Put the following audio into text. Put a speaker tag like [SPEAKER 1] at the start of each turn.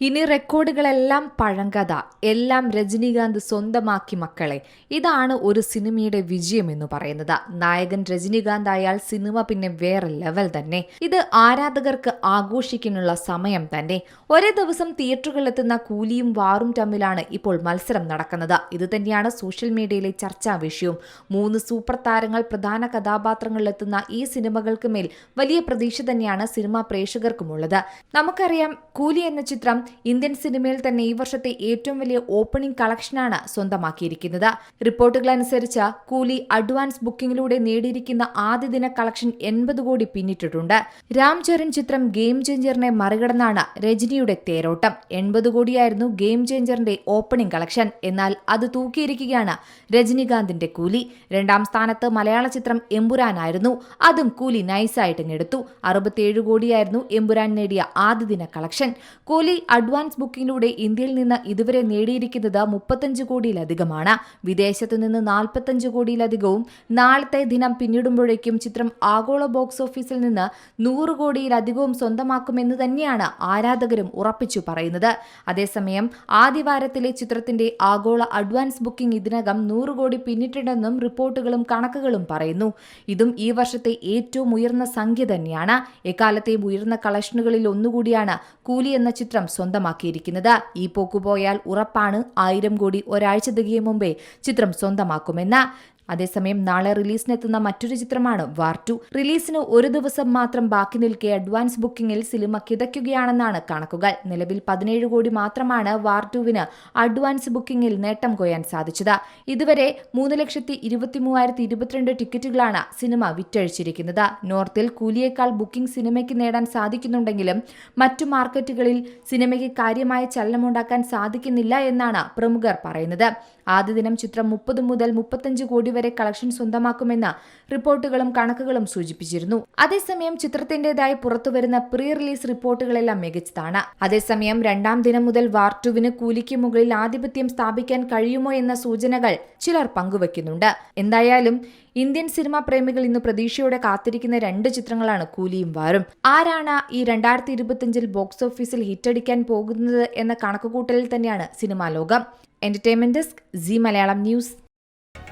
[SPEAKER 1] ഇനി റെക്കോർഡുകളെല്ലാം പഴങ്കഥ. എല്ലാം രജനീകാന്ത് സ്വന്തമാക്കി മക്കളെ. ഇതാണ് ഒരു സിനിമയുടെ വിജയം എന്ന് പറയുന്നത്. നായകൻ രജനീകാന്ത് ആയാൽ സിനിമ പിന്നെ വേറെ ലെവൽ തന്നെ. ഇത് ആരാധകർക്ക് ആഘോഷിക്കാനുള്ള സമയം തന്നെ. ഒരേ ദിവസം തിയേറ്ററുകളിലെത്തുന്ന കൂലിയും വാറും തമ്മിലാണ് ഇപ്പോൾ മത്സരം നടക്കുന്നത്. ഇത് തന്നെയാണ് സോഷ്യൽ മീഡിയയിലെ ചർച്ചാ വിഷയവും. മൂന്ന് സൂപ്പർ താരങ്ങൾ പ്രധാന കഥാപാത്രങ്ങളിലെത്തുന്ന ഈ സിനിമകൾക്ക് മേൽ വലിയ പ്രതീക്ഷ തന്നെയാണ് സിനിമാ പ്രേക്ഷകർക്കുമുള്ളത്. നമുക്കറിയാം കൂലി എന്ന ചിത്രം ഇന്ത്യൻ സിനിമയിൽ തന്നെ ഈ വർഷത്തെ ഏറ്റവും വലിയ ഓപ്പണിംഗ് കളക്ഷനാണ് സ്വന്തമാക്കിയിരിക്കുന്നത്. റിപ്പോർട്ടുകൾ അനുസരിച്ച് കൂലി അഡ്വാൻസ് ബുക്കിംഗിലൂടെ നേടിയിരിക്കുന്ന ആദ്യ ദിന കളക്ഷൻ എൺപത് കോടി പിന്നിട്ടിട്ടുണ്ട്. രാം ചരൺ ചിത്രം ഗെയിം ചേഞ്ചറിനെ മറികടന്നാണ് രജനിയുടെ തേരോട്ടം. എൺപത് കോടിയായിരുന്നു ഗെയിം ചേഞ്ചറിന്റെ ഓപ്പണിംഗ് കളക്ഷൻ. എന്നാൽ അത് തൂക്കിയിരിക്കുകയാണ് രജനികാന്തിന്റെ കൂലി. രണ്ടാം സ്ഥാനത്ത് മലയാള ചിത്രം എമ്പുരാനായിരുന്നു അതും കൂലി നൈസായിട്ട് എടുത്തു. അറുപത്തിയേഴ് കോടിയായിരുന്നു എമ്പുരാൻ നേടിയ ആദ്യ ദിന കളക്ഷൻ. കൂലി അഡ്വാൻസ് ബുക്കിംഗിലൂടെ ഇന്ത്യയിൽ നിന്ന് ഇതുവരെ നേടിയിരിക്കുന്നത് മുപ്പത്തഞ്ച് കോടിയിലധികമാണ്. വിദേശത്തു നിന്ന് നാൽപ്പത്തഞ്ച് കോടിയിലധികവും നാളത്തെ ദിനം പിന്നിടുമ്പോഴേക്കും ചിത്രം ആഗോള ബോക്സ് ഓഫീസിൽ നിന്ന് നൂറ് കോടിയിലധികവും സ്വന്തമാക്കുമെന്ന് തന്നെയാണ് ആരാധകരും ഉറപ്പിച്ചു പറയുന്നത്. അതേസമയം ആദ്യവാരത്തിലെ ചിത്രത്തിന്റെ ആഗോള അഡ്വാൻസ് ബുക്കിംഗ് ഇതിനകം നൂറ് കോടി പിന്നിട്ടുണ്ടെന്നും റിപ്പോർട്ടുകളും കണക്കുകളും പറയുന്നു. ഇതും ഈ വർഷത്തെ ഏറ്റവും ഉയർന്ന സംഖ്യ തന്നെയാണ്. എക്കാലത്തെയും ഉയർന്ന കളക്ഷനുകളിൽ ഒന്നുകൂടിയാണ് കൂലി എന്ന ചിത്രം സ്വന്തമാക്കിയിരിക്കുന്നത്. ഈ പോക്കുപോയാൽ ഉറപ്പാണ് ആയിരം കോടി ഒരാഴ്ച തികയും മുമ്പേ ചിത്രം സ്വന്തമാക്കുമെന്ന് അതേസമയം നാളെ റിലീസിനെത്തുന്ന മറ്റൊരു ചിത്രമാണ് വാർ ടു. റിലീസിന് ഒരു ദിവസം മാത്രം ബാക്കി നിൽക്കെ അഡ്വാൻസ് ബുക്കിംഗിൽ സിനിമ കിതയ്ക്കുകയാണെന്നാണ് കണക്കുകൾ. നിലവിൽ പതിനേഴ് കോടി മാത്രമാണ് വാർ ടുവിന് അഡ്വാൻസ് ബുക്കിംഗിൽ നേട്ടം കൊയ്യാൻ സാധിച്ചത്. ഇതുവരെ മൂന്ന് ലക്ഷത്തി ഇരുപത്തി മൂവായിരത്തി ഇരുപത്തിരണ്ട് ടിക്കറ്റുകളാണ് സിനിമ വിറ്റഴിച്ചിരിക്കുന്നത്. നോർത്തിൽ കൂലിയേക്കാൾ ബുക്കിംഗ് സിനിമയ്ക്ക് നേടാൻ സാധിക്കുന്നുണ്ടെങ്കിലും മറ്റു മാർക്കറ്റുകളിൽ സിനിമയ്ക്ക് കാര്യമായ ചലനമുണ്ടാക്കാൻ സാധിക്കുന്നില്ല എന്നാണ് പ്രമുഖർ പറയുന്നത്. ആദ്യ ദിനം ചിത്രം മുപ്പത് മുതൽ മുപ്പത്തഞ്ച് കോടി വരെ കളക്ഷൻ സ്വന്തമാക്കുമെന്ന് റിപ്പോർട്ടുകളും കണക്കുകളും സൂചിപ്പിച്ചിരുന്നു. അതേസമയം ചിത്രത്തിന്റേതായി പുറത്തുവരുന്ന പ്രീ റിലീസ് റിപ്പോർട്ടുകളെല്ലാം മികച്ചതാണ്. അതേസമയം രണ്ടാം ദിനം മുതൽ വാർ ടുവിന് കൂലിക്ക് മുകളിൽ ആധിപത്യം സ്ഥാപിക്കാൻ കഴിയുമോ എന്ന സൂചനകൾ ചിലർ പങ്കുവയ്ക്കുന്നുണ്ട് എന്തായാലും ഇന്ത്യൻ സിനിമാ പ്രേമികൾ ഇന്ന് പ്രതീക്ഷയോടെ കാത്തിരിക്കുന്ന രണ്ട് ചിത്രങ്ങളാണ് കൂലിയും വാറും. ആരാണ് ഈ രണ്ടായിരത്തി ഇരുപത്തിയഞ്ചിൽ ബോക്സ് ഓഫീസിൽ ഹിറ്റടിക്കാൻ പോകുന്നത് എന്ന കണക്കുകൂട്ടലിൽ തന്നെയാണ് സിനിമാ ലോകം. Entertainment desk Zee Malayalam news.